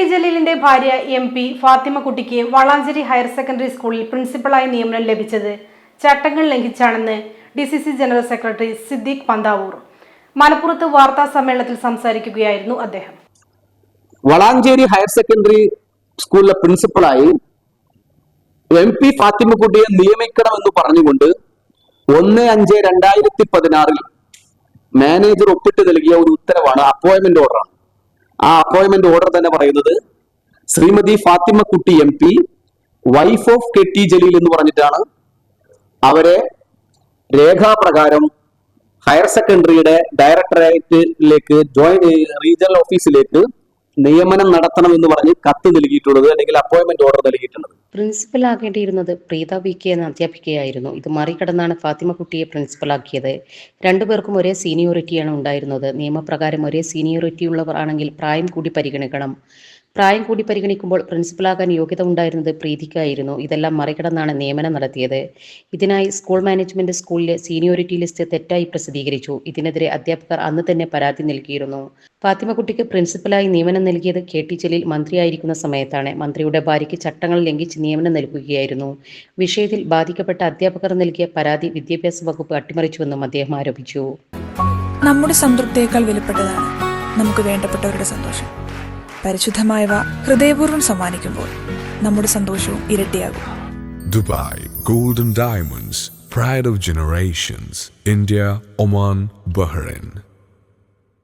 T ജലീലിന്റെ ഭാര്യ M P ഫാത്തിമക്കുട്ടിക്ക് വളാഞ്ചേരി ഹയർ സെക്കൻഡറി സ്കൂളിൽ പ്രിൻസിപ്പളായി നിയമനം ലഭിച്ചത് ചട്ടങ്ങൾ ലംഘിച്ചാണെന്ന് D C C general secretary Siddique Panthavoor. മലപ്പുറത്ത് വാർത്താ സമ്മേളനത്തിൽ സംസാരിക്കുകയായിരുന്നു അദ്ദേഹം. വളാഞ്ചേരി ഹയർ സെക്കൻഡറി സ്കൂളിലെ പ്രിൻസിപ്പളായി എം പി ഫാത്തിമക്കുട്ടിയെ നിയമിക്കണമെന്ന് പറഞ്ഞുകൊണ്ട് ഒന്ന് അഞ്ച് രണ്ടായിരത്തി പതിനാറിൽ മാനേജർ ഒപ്പിട്ട് നൽകിയ ഒരു ഉത്തരവാണ് അപ്പോയിന്റ്മെന്റ് ഓർഡറാണ്. ആ അപ്പോയിന്റ്മെന്റ് ഓർഡർ തന്നെ പറയുന്നത് Shrimati Fathimakutty M P wife of K T Jaleel എന്ന് പറഞ്ഞിട്ടാണ് അവരെ രേഖാപ്രകാരം ഹയർ സെക്കൻഡറിയുടെ ഡയറക്ടറേറ്റിലേക്ക് ജോയിന്റ് റീജിയണൽ ഓഫീസിലേക്ക് നിയമനം നടത്തണം എന്ന് പറഞ്ഞ് കത്ത് നൽകിയിട്ടുള്ളത് അല്ലെങ്കിൽ അപ്പോയിന്റ്മെന്റ് ഓർഡർ നൽകിയിട്ടുള്ളത്. പ്രിൻസിപ്പൽ ആകേണ്ടിയിരുന്നത് പ്രീത വി കെ എന്ന അധ്യാപികയായിരുന്നു. ഇത് മറികടന്നാണ് ഫാത്തിമ കുട്ടിയെ പ്രിൻസിപ്പലാക്കിയത്. രണ്ടുപേർക്കും ഒരേ സീനിയോറിറ്റിയാണ് ഉണ്ടായിരുന്നത്. നിയമപ്രകാരം ഒരേ സീനിയോറിറ്റി ഉള്ളവർ ആണെങ്കിൽ പ്രായം കൂടി പരിഗണിക്കണം. പ്രായം കൂടി പരിഗണിക്കുമ്പോൾ പ്രിൻസിപ്പലാകാൻ യോഗ്യത ഉണ്ടായിരുന്നത് പ്രീതിക്കായിരുന്നു. ഇതെല്ലാം മറികടന്നാണ് നിയമനം നടത്തിയത്. ഇതിനായി സ്കൂൾ മാനേജ്മെന്റ് സ്കൂളിലെ സീനിയോറിറ്റി ലിസ്റ്റ് തെറ്റായി പ്രസിദ്ധീകരിച്ചു. ഇതിനെതിരെ അധ്യാപകർ അന്ന് തന്നെ പരാതി നൽകിയിരുന്നു. ഫാത്തിമക്കുട്ടിക്ക് പ്രിൻസിപ്പലായി നിയമനം നൽകിയത് കെ ടി ജലീൽ മന്ത്രിയായിരിക്കുന്ന സമയത്താണ്. മന്ത്രിയുടെ ഭാര്യയ്ക്ക് ചട്ടങ്ങൾ ലംഘിച്ച് നിയമനം നൽകുകയായിരുന്നു. വിഷയത്തിൽ ബാധിക്കപ്പെട്ട അധ്യാപകർ നൽകിയ പരാതി വിദ്യാഭ്യാസ വകുപ്പ് അട്ടിമറിച്ചുവെന്നും അദ്ദേഹം ആരോപിച്ചു. നമ്മുടെ സംതൃപ്തിയേക്കാൾ വിലപ്പെട്ടതാണ് നമുക്ക് വേണ്ടപ്പെട്ടവരുടെ സന്തോഷം. പരിശുദ്ധമായവ ഹൃദയപൂർവം സമ്മാനിക്കുമ്പോൾ നമ്മുടെ സന്തോഷവും ഇരട്ടിയാകും. Dubai golden diamonds pride of generations India Oman Bahrain.